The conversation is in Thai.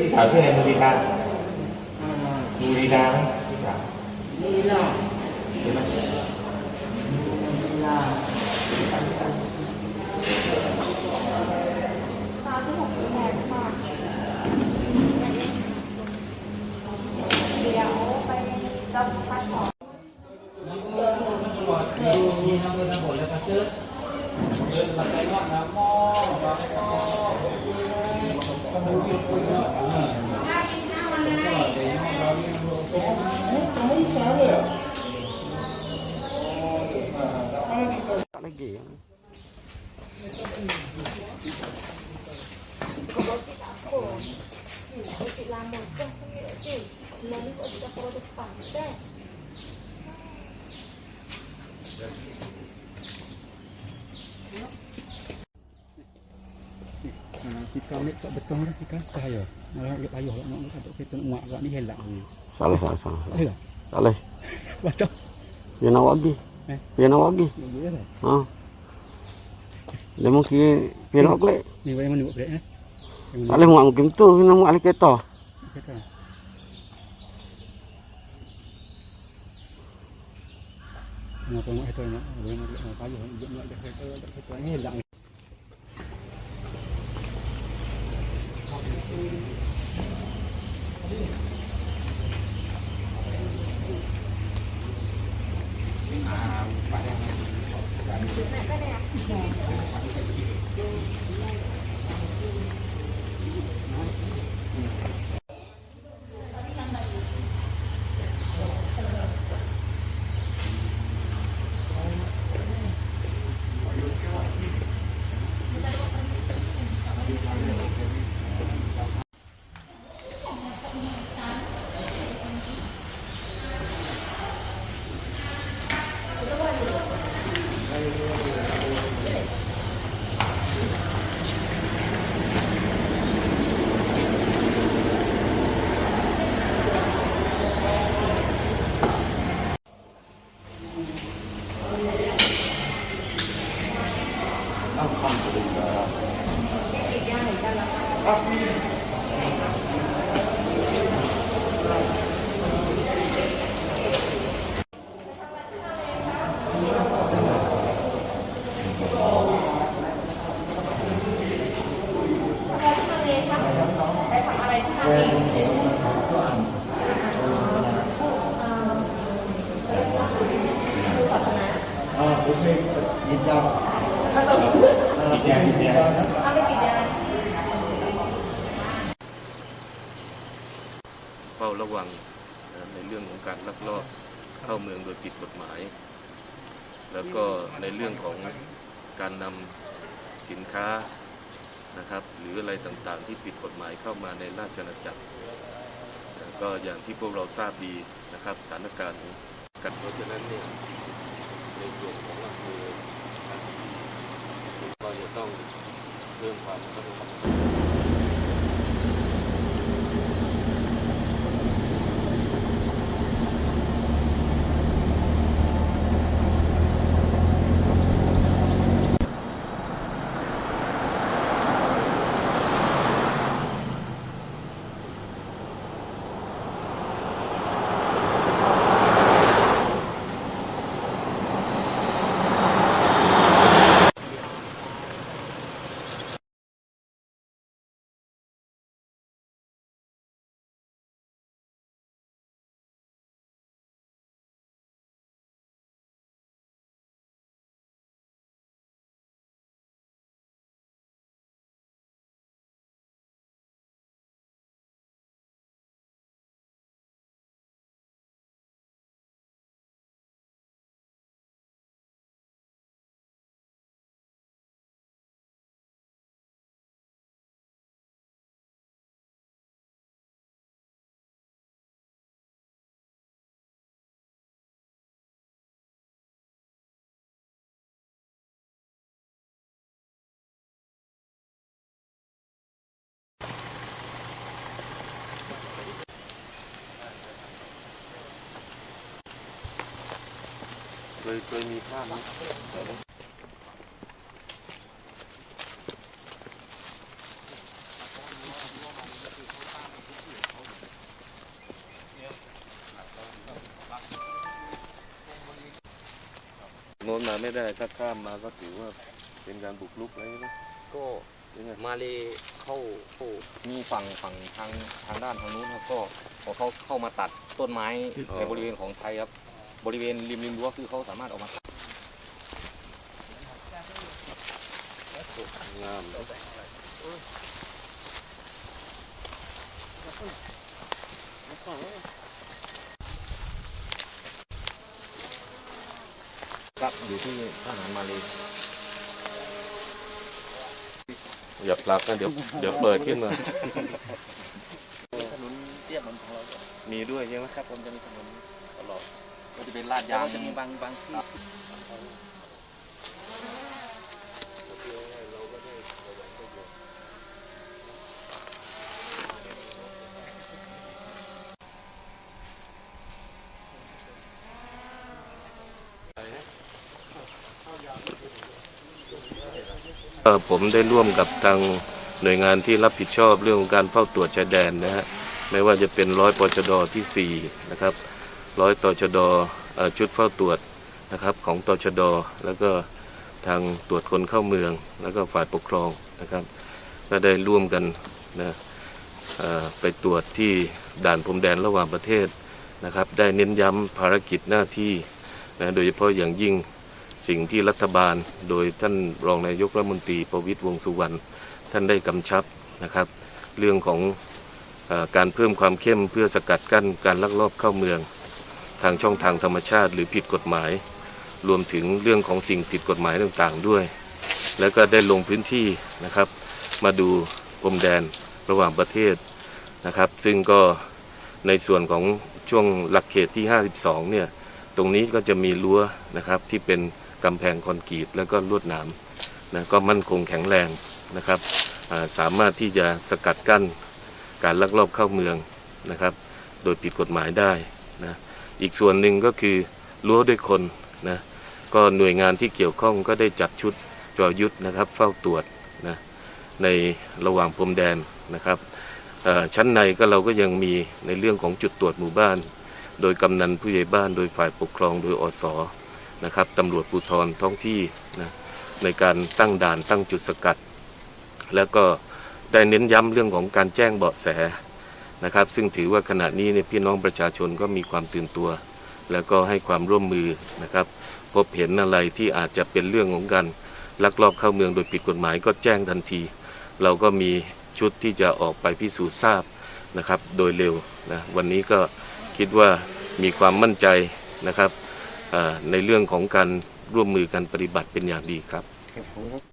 พี่สาวชื่ออะไรมูริดามูริดาไหมพี่สาวนี่หรอกใช่ไหมลาสามสิบหกแปดค่ะเดี๋ยวไปรับพัดของนี่น้ำเงินน้ำบดแล้วก็ซื้อเดินไปนอกน้ำหม้อ lama ke kami ucik. Lalu kau tidak perlu depan. Dah. อ่า kita ni tak betul lah kita cahaya. Kalau dia payah nak nak tak kita muak agak ni helak ni. salah salah salah salah betul. dia nak wagi Eh? dia nak wagi dah. ha dia mungkin dia nak klik Ni yang mana buat break eh? Tak boleh muat mungkin tu kena muat ahli kereta kata nak tengok kereta nak boleh nak tengok payah nak nak kereta nak kereta ni hilang Thank you. Ni helak ni. Ambil tidak. เฝ้าระวังในเรื่องของการลักลอบเข้าเมืองโดยผิดกฎหมาย แล้วก็ในเรื่องของการนำสินค้านะครับ หรืออะไรต่างๆ ที่ผิดกฎหมายเข้ามาในราชอาณาจักรก็อย่างที่พวกเราทราบดีนะครับสถานการณ์กันเพราะฉะนั้นเนี่ยในส่วนของอำเภอ ก็จะต้องเพิ่มความระมัดระวัง เคยมีภาพโน้นมาไม่ได้ถ้าข้ามมาก็ถือว่าเป็นการบุกรุกอะไรนะก็มาเลเข้าเข้ามีฝั่งฝั่งทางทางด้านทางนู้นครับก็พอเขาเข้ามาตัดต้นไม้ในบริเวณของไทยครับ บริเวณริมริมรั้วคือเขาสามารถออกมางามนะครับอยู่ที่ทหารมาเลยอย่าผลักนะเดี๋ยวเดี๋ยวเปิดขึ้นมาถนนเทียบมันของเรามีด้วยใช่ไหมครับผมจะมีถนนตลอด ก็จะเป็นลาดยางจะมีบางบางที่ผมได้ร่วมกับทางหน่วยงานที่รับผิดชอบเรื่องของการเฝ้าตรวจชายแดนนะฮะไม่ว่าจะเป็นร้อยปชดที่ 4 นะครับ ร้อยตชดชุดเฝ้าตรวจนะครับของตชดแล้วก็ทางตรวจคนเข้าเมือง แล้วก็ฝ่ายปกครองนะครับ ก็ได้ร่วมกันนะไปตรวจที่ด่านพรมแดนระหว่างประเทศนะครับ ได้เน้นย้ำภารกิจหน้าที่นะโดยเฉพาะอย่างยิ่งสิ่งที่รัฐบาล โดยท่านรองนายกรัฐมนตรีประวิตรวงสุวรรณท่านได้กำชับนะครับ เรื่องของอการเพิ่มความเข้มเพื่อสกัดกั้นการลักลอบเข้าเมือง ทางช่องทางธรรมชาติหรือผิดกฎหมาย รวมถึงเรื่องของสิ่งผิดกฎหมายต่างๆด้วย แล้วก็ได้ลงพื้นที่นะครับ มาดูพรมแดนระหว่างประเทศนะครับ ซึ่งก็ในส่วนของช่วงหลักเขตที่ 52 เนี่ย ตรงนี้ก็จะมีรั้วนะครับที่เป็นกำแพงคอนกรีตแล้วก็ลวดหนามนะก็มั่นคงแข็งแรงนะครับสามารถที่จะสกัดกั้นการลักลอบเข้าเมืองนะครับ โดยผิดกฎหมายได้นะ อีกส่วนหนึ่งก็คือรั้วด้วยคนนะก็หน่วยงานที่เกี่ยวข้องก็ได้จัดชุดจอยุทธนะครับ เฝ้าตรวจนะในระหว่างพรมแดนนะครับชั้นในก็เราก็ยังมีในเรื่องของจุดตรวจหมู่บ้าน โดยกำนันผู้ใหญ่บ้านโดยฝ่ายปกครองโดยอสนะครับตำรวจภูธรท้องที่นะในการตั้งด่านตั้งจุดสกัด แล้วก็ได้เน้นย้ำเรื่องของการแจ้งเบาะแส นะครับ ซึ่งถือว่าขณะนี้เนี่ยพี่น้องประชาชนก็มีความตื่นตัว แล้วก็ให้ความร่วมมือนะครับ พบเห็นอะไรที่อาจจะเป็นเรื่องของการลักลอบเข้าเมืองโดยผิดกฎหมายก็แจ้งทันที เราก็มีชุดที่จะออกไปพิสูจน์ทราบนะครับ โดยเร็วนะวันนี้ก็คิดว่ามีความมั่นใจนะครับในเรื่องของการร่วมมือกันปฏิบัติเป็นอย่างดีครับ